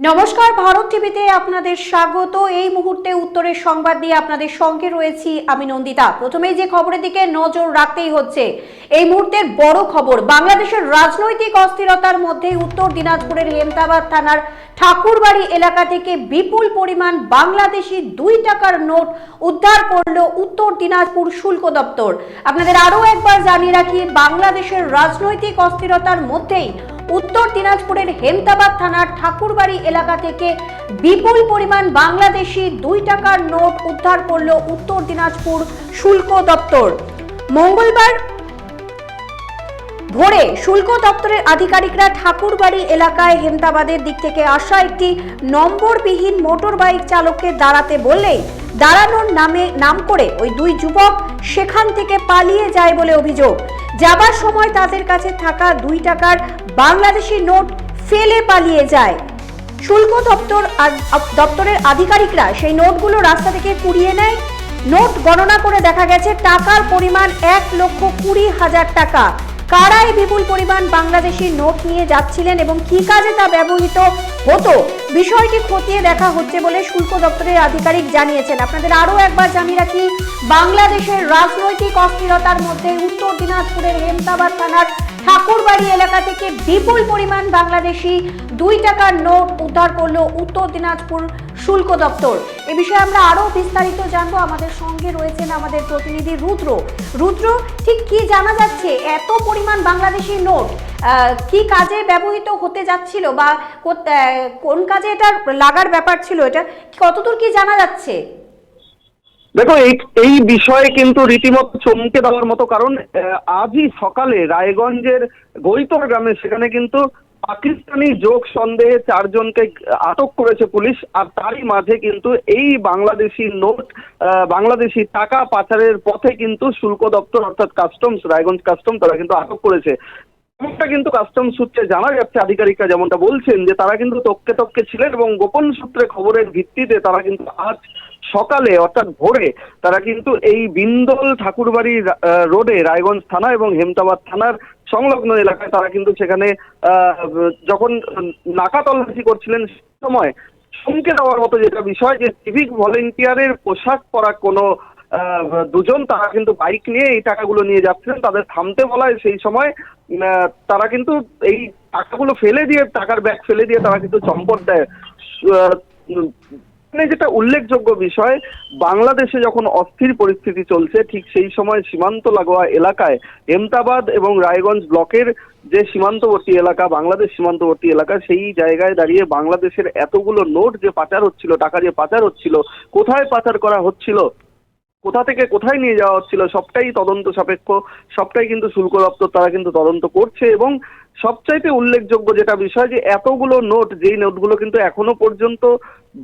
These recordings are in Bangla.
নমস্কার, ভারত টিভিতে আপনাদের স্বাগত। এই মুহূর্তে উত্তরের সংবাদ দিয়ে আপনাদের সঙ্গে রয়েছি আমি নন্দিতা। প্রথমেই যে খবরের দিকে নজর রাখতেই হচ্ছে, এই মুহূর্তের বড় খবর, বাংলাদেশের রাজনৈতিক অস্থিরতার মধ্যে উত্তর দিনাজপুরের হেমতাবাদ থানার ঠাকুরবাড়ি এলাকা থেকে বিপুল পরিমাণ বাংলাদেশি দুই টাকার নোট উদ্ধার করল উত্তর দিনাজপুর শুল্ক দপ্তর। আপনাদের আরও একবার জানিয়ে রাখি, বাংলাদেশের রাজনৈতিক অস্থিরতার মধ্যেই উত্তর দিনাজপুরের হেমতাবাদ থানার ঠাকুরবাড়ি এলাকা থেকে বিপুল পরিমাণ বাংলাদেশি দুই টাকার নোট উদ্ধার করল উত্তর দিনাজপুর শুল্ক দপ্তর। মঙ্গলবার ভোরে শুল্ক দপ্তরের আধিকারিকরা ঠাকুরবাড়ি এলাকায় হেমতাবাদের দিক থেকে আসা একটি নম্বরবিহীন মোটর বাইক চালককে দাঁড়াতে বললেই দাঁড়ানোর নামে নাম করে ওই দুই যুবক সেখান থেকে পালিয়ে যায় বলে অভিযোগ। যাবার সময় তাদের কাছে থাকা দুই টাকার বাংলাদেশি নোট ফেলে পালিয়ে যায়। শুল্ক দপ্তর দপ্তরের আধিকারিকরা সেই নোটগুলো রাস্তা থেকে কুড়িয়ে নেয়। নোট গণনা করে দেখা গেছে টাকার পরিমাণ এক লক্ষ কুড়ি হাজার টাকা। কারাই বিপুল পরিমাণ বাংলাদেশি নোট নিয়ে যাচ্ছিলেন এবং কি কাজে তা ব্যবহৃত হতো? বিষয়টি খতিয়ে দেখা হচ্ছে বলে শুল্ক দপ্তরের আধিকারিক জানিয়েছেন। আপনাদের আরও একবার জানিয়ে রাখি, বাংলাদেশের রাজনৈতিক অস্থিরতার মধ্যে উত্তর দিনাজপুরের হেমতাবাদ থানার ঠাকুরবাড়ি এলাকা থেকে বিপুল পরিমাণ বাংলাদেশি দুই টাকার নোট উদ্ধার করল উত্তর দিনাজপুর শুল্ক দপ্তর। এ বিষয়ে আমরা আরও বিস্তারিত জানব। আমাদের সঙ্গে রয়েছেন আমাদের প্রতিনিধি রুদ্র। রুদ্র, ঠিক কি জানা যাচ্ছে? এত পরিমাণ বাংলাদেশি নোট কি কাজে ব্যবহৃত হতে যাচ্ছিল বা কোন কাজে এটা লাগার ব্যাপার ছিল এটা? কতদূর কি জানা যাচ্ছে? দেখো, এই এই বিষয়ে কিন্তু রীতিমতো চমকে দেওয়ার মতো কারণ আজই সকালে রায়গঞ্জের গৈতর গ্রামে সেখানে কিন্তু পাকিস্তানি যোগ সন্দেহে চারজনকে আটক করেছে পুলিশ, আর তারই মাঝে কিন্তু এই বাংলাদেশি নোট বাংলাদেশি টাকা পাচারের পথে কিন্তু শুল্ক দপ্তর অর্থাৎ কাস্টমস, রায়গঞ্জ কাস্টম তারা কিন্তু আটক করেছে। কিন্তু কাস্টম সূত্রে জানা যাচ্ছে, আধিকারিকরা যেমনটা বলছেন যে তারা কিন্তু তককে তককে ছিলেন এবং গোপন সূত্রে খবরের ভিত্তিতে তারা কিন্তু আজ সকালে, অর্থাৎ ভোরে, তারা কিন্তু এই বিন্দল ঠাকুরবাড়ি রোডে, রায়গঞ্জ থানা এবং হেমতাবাদ থানার সংলগ্ন এলাকায় তারা কিন্তু সেখানে যখন নাকা তল্লাশি করছিলেন সময়, চমকে দেওয়ার মতো যেটা বিষয় যে সিভিক ভলেন্টিয়ারের পোশাক পরা কোনো দুজন তারা কিন্তু বাইক নিয়ে এই টাকাগুলো নিয়ে যাচ্ছিলেন, তাদের থামতে বলায় সেই সময় তারা কিন্তু এই টাকাগুলো ফেলে দিয়ে, টাকার ব্যাগ ফেলে দিয়ে তারা কিন্তু চম্পট দেয়। এখানে যেটা উল্লেখযোগ্য বিষয়, বাংলাদেশে যখন অস্থির পরিস্থিতি চলছে, ঠিক সেই সময় সীমান্ত লাগোয়া এলাকায় এমতাবাদ এবং রায়গঞ্জ ব্লকের যে সীমান্তবর্তী এলাকা, বাংলাদেশ সীমান্তবর্তী এলাকা, সেই জায়গায় দাঁড়িয়ে বাংলাদেশের এতগুলো নোট যে পাচার হচ্ছিল, টাকা যে পাচার হচ্ছিল, কোথায় পাচার করা হচ্ছিল, কোথা থেকে কোথায় নিয়ে যাওয়া হচ্ছিল, সবটাই তদন্ত সাপেক্ষ, সবটাই কিন্তু শুল্ক দপ্তর, তারা কিন্তু তদন্ত করছে এবং সবচাইতে উল্লেখযোগ্য যেটা বিষয় যে এতগুলো নোট যেই নোটগুলো কিন্তু এখনও পর্যন্ত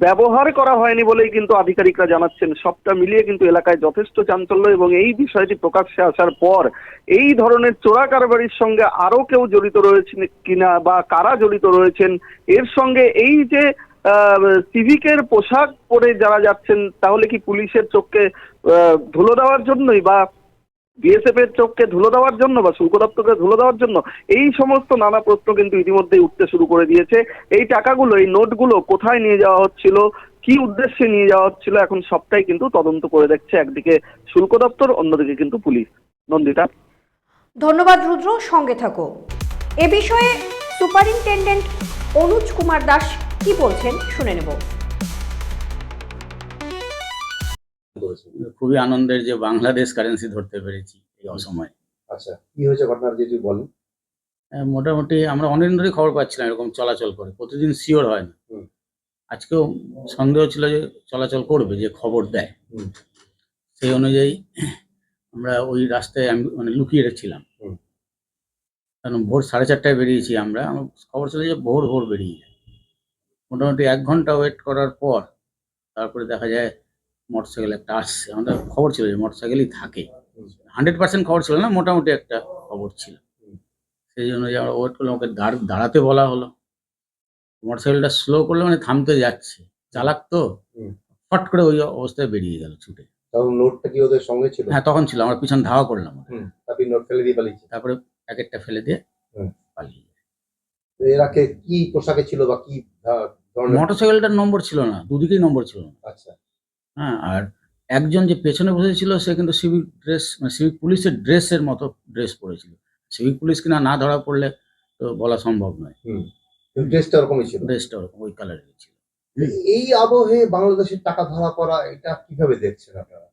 ব্যবহার করা হয়নি বলেই কিন্তু আধিকারিকরা জানাচ্ছেন। সবটা মিলিয়ে কিন্তু এলাকায় যথেষ্ট চাঞ্চল্য এবং এই বিষয়টি প্রকাশ্যে আসার পর এই ধরনের চোরা কারবারির সঙ্গে আরও কেউ জড়িত রয়েছেন কিনা বা কারা জড়িত রয়েছেন, এর সঙ্গে এই যে সিভিকের পোশাক পরে যারা যাচ্ছেন, তাহলে কি পুলিশের চোখকে ধুলো দেওয়ার জন্যই বা বিএসএফ এর চোখকে ধুলো দেওয়ার জন্য বা শুল্ক দপ্তরকে ধুলো দেওয়ার জন্য এই সমস্ত নানা প্রশ্ন কিন্তু ইতিমধ্যেই উঠতে শুরু করে দিয়েছে। এই টাকাগুলো, এই নোটগুলো কোথায় নিয়ে যাওয়া হচ্ছিল, কি উদ্দেশ্যে নিয়ে যাওয়া হচ্ছিল, এখন সবটাই কিন্তু তদন্ত করে দেখছে একদিকে শুল্ক দপ্তর, অন্যদিকে কিন্তু পুলিশ। নন্দিতা? ধন্যবাদ রুদ্র, সঙ্গে থাকো। এ বিষয়ে সুপারিনটেন্ডেন্ট অনুজ কুমার দাস কি বলছেন শুনে নেব। করেছেন। খুবই আনন্দের যে বাংলাদেশ কারেন্সি ধরতে পেরেছি এই অসময়ে আচ্ছা কি হয়েছে ঘটনাটা যদি বলেন। আহ, মোটামুটি আমরা অনেকদিন ধরেই খবর পাচ্ছিলাম এরকম চলাচল করে প্রতিদিন শিওর হয় না। আজকেও সন্দেহ ছিল যে চলাচল করবে যে খবর দেয়। সেই অনুযায়ী আমরা ওই রাস্তায় আমি মানে লুকিয়ে রেখেছিলাম। কারণ ভোর সাড়ে চারটায় বেরিয়েছি আমরা আমার খবর ছিল যে ভোর ভোর বেরিয়ে যায়। মোটামুটি এক ঘণ্টা ওয়েট করার পর তারপরে দেখা যায় মোটরসাইকেল একটা আসছে। আমাদের খবর ছিল যে মোটরসাইকেলই থাকে। হান্ড্রেড পার্সেন্ট খবর ছিল না মোটামুটি একটা খবর ছিল। সেই জন্য যে আমরা ওয়েট করলাম ওকে দাঁড়- দাঁড়াতে বলা হলো। মোটরসাইকেলটা স্লো করলে মানে থামতে যাচ্ছে। চালাক তো ফট করে ওই অবস্থায় বেরিয়ে গেল ছুটে। তখন নোটটা কি ওদের সঙ্গে ছিল? হ্যাঁ তখন ছিল। আমরা পিছন ধাওয়া করলাম আপনি নোট ফেলে দিয়ে পালিয়েছে। তারপরে প্যাকেটটা ফেলে দিয়ে পালিয়ে। এর কি পোশাকে ছিল বা কি মোটরসাইকেলটার নম্বর ছিল না দুদিকেই নম্বর ছিল না। হ্যাঁ আর একজন যে পেছনে বসেছিল সে কিন্তু সিভিক ড্রেস মানে সিভিক পুলিশের ড্রেসের মতো ড্রেস পরেছিল। সিভিক পুলিশ কিনা না ধরা পড়লে তো বলা সম্ভব নয়। ড্রেসটা ওরকমই ছিল। ড্রেসটা ওরকম ওই কালারের ছিল। এই আবহে বাংলাদেশের টাকা ধরা পড়া এটা কীভাবে দেখছেন আপনারা?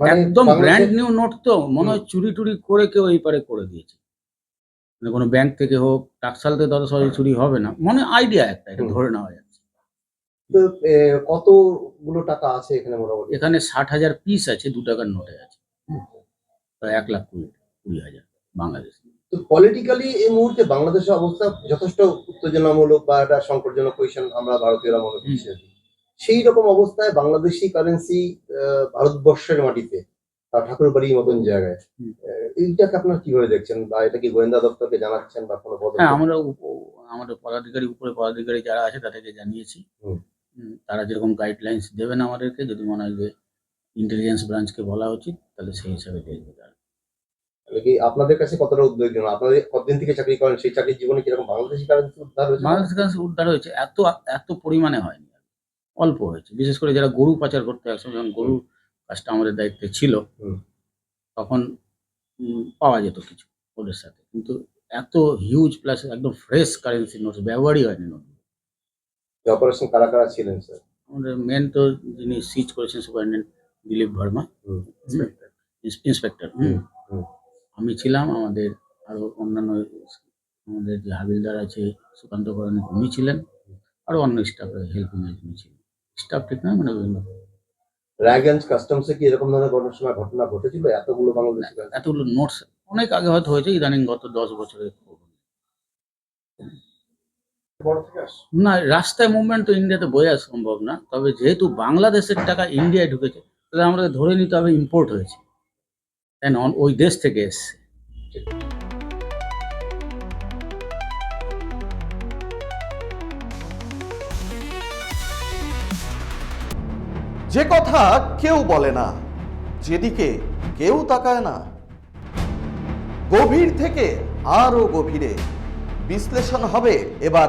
মানে একদম ব্র্যান্ড নিউ নোট তো মনে হয় চুরি টুরি করে কেউ এই পারে করে দিয়েছে। মানে কোনো ব্যাংক থেকে হোক টাকসাল থেকে তত সহজে চুরি হবে না। মনে আইডিয়া একটা এটা ধরে নেওয়া এ, কতগুলো টাকা আছে এখানে মোটামুটি? এখানে ষাট হাজার পিস আছে দু টাকার নোটে আছে। প্রায় এক লাখ কুড়ি কুড়ি হাজার বাংলাদেশ। তো পলিটিক্যালি এই মুহূর্তে বাংলাদেশের অবস্থা যথেষ্ট উত্তেজনামূলক বা একটা সংকটজনক পজিশন আমরা ভারতীয়রা মনে করছি। সেই রকম অবস্থায় বাংলাদেশি কারেন্সি ভারতবর্ষের মাটিতে আহ, ঠাকুরবাড়ির মতন জায়গায় এইটাকে আপনারা কীভাবে দেখছেন? বা এটা কি গোয়েন্দা দপ্তরকে জানাচ্ছেন বা কোনো হ্যাঁ আমরা আমাদের পদাধিকারী উপরে পদাধিকারী যারা আছে তাদেরকে জানিয়েছি। তারা যেরকম গাইডলাইন্স দেবেন আমাদেরকে যদি মনে হয় যে ইন্টেলিজেন্স ব্রাঞ্চকে বলা উচিত তাহলে সেই হিসাবে দেখবে তারা। কি আপনাদের কাছে কতটা উদ্বেগজনক আপনাদের কতদিন থেকে চাকরি করেন সেই চাকরির জীবনে কীরকম বাংলাদেশি কারেন্সি উদ্ধার হয়েছে? বাংলাদেশ কাছে উদ্ধার হয়েছে এত এত পরিমাণে হয়নি। অল্প হয়েছে বিশেষ করে যারা গরু পাচার করতে একসময় যখন গরু কাজটা আমাদের দায়িত্বে ছিল তখন পাওয়া যেত কিছু ওদের সাথে। কিন্তু এত হিউজ প্লাস একদম ফ্রেশ কারেন্সি নোট ব্যবহারই হয়নি নোট অপারেশন কারা কারা ছিলেন স্যার আমাদের মেন তো যিনি সিজ করেছেন সুপারিনটেন্ডেন্ট দিলীপ ভার্মা। ইন্সপেক্টর। আমি ছিলাম আমাদের আরও অন্যান্য আমাদের যে হাবিলদার আছে সুকান্ত করেন উনি ছিলেন আরও অন্য স্টাফ হেল্পিং একজন ছিল স্টাফ ঠিক না মানে বিভিন্ন রায়গঞ্জ কাস্টমসে কি এরকম ধরনের সময় ঘটনা ঘটেছিল এতগুলো বাংলাদেশি? এতগুলো নোটস অনেক আগে হয়তো হয়েছে ইদানিং গত দশ বছরের। না রাস্তায় মুভমেন্ট তো ইন্ডিয়াতে বোঝা সম্ভব না। তবে যেহেতু বাংলাদেশের টাকা ইন্ডিয়ায় ঢুকেছে তাহলে আমরা ধরে নিতে হবে ইম্পোর্ট হয়েছে। তাই না ওই দেশ থেকে এসছে। যে কথা কেউ বলে না যেদিকে কেউ তাকায় না গভীর থেকে আরও গভীরে বিশ্লেষণ হবে এবার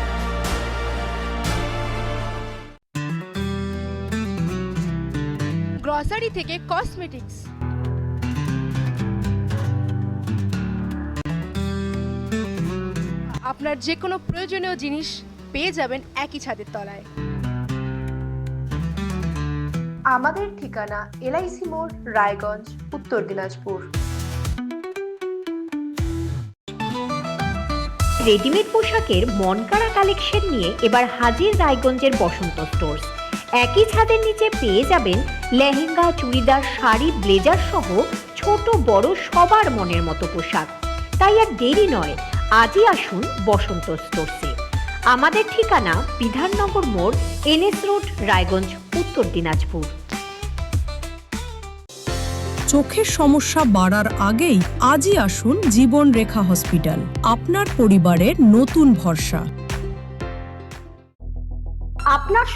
গ্রসারি থেকে কসমেটিক্স। আপনার যে কোনো প্রয়োজনীয় জিনিস পেয়ে যাবেন একই ছাদের তলায়। আমাদের ঠিকানা এলআইসি মোড় রায়গঞ্জ উত্তর দিনাজপুর। রেডিমেড পোশাকের মনকাড়া কালেকশন নিয়ে এবার হাজির রায়গঞ্জের বসন্ত স্টোর্স। একই ছাদের নিচে পেয়ে যাবেন লেহেঙ্গা, চুড়িদার, শাড়ি, ব্লেজার সহ ছোট, বড়, সবার মনের মতো পোশাক। তাই আর দেরি নয়, আজই আসুন বসন্ত স্টোর্সে। আমাদের ঠিকানা বিধাননগর মোড়, এনএস রোড, রায়গঞ্জ, উত্তর দিনাজপুর। চোখের সমস্যা বাড়ার আগেই আজই আসুন জীবন রেখা হসপিটাল। আপনার পরিবারের নতুন ভরসা।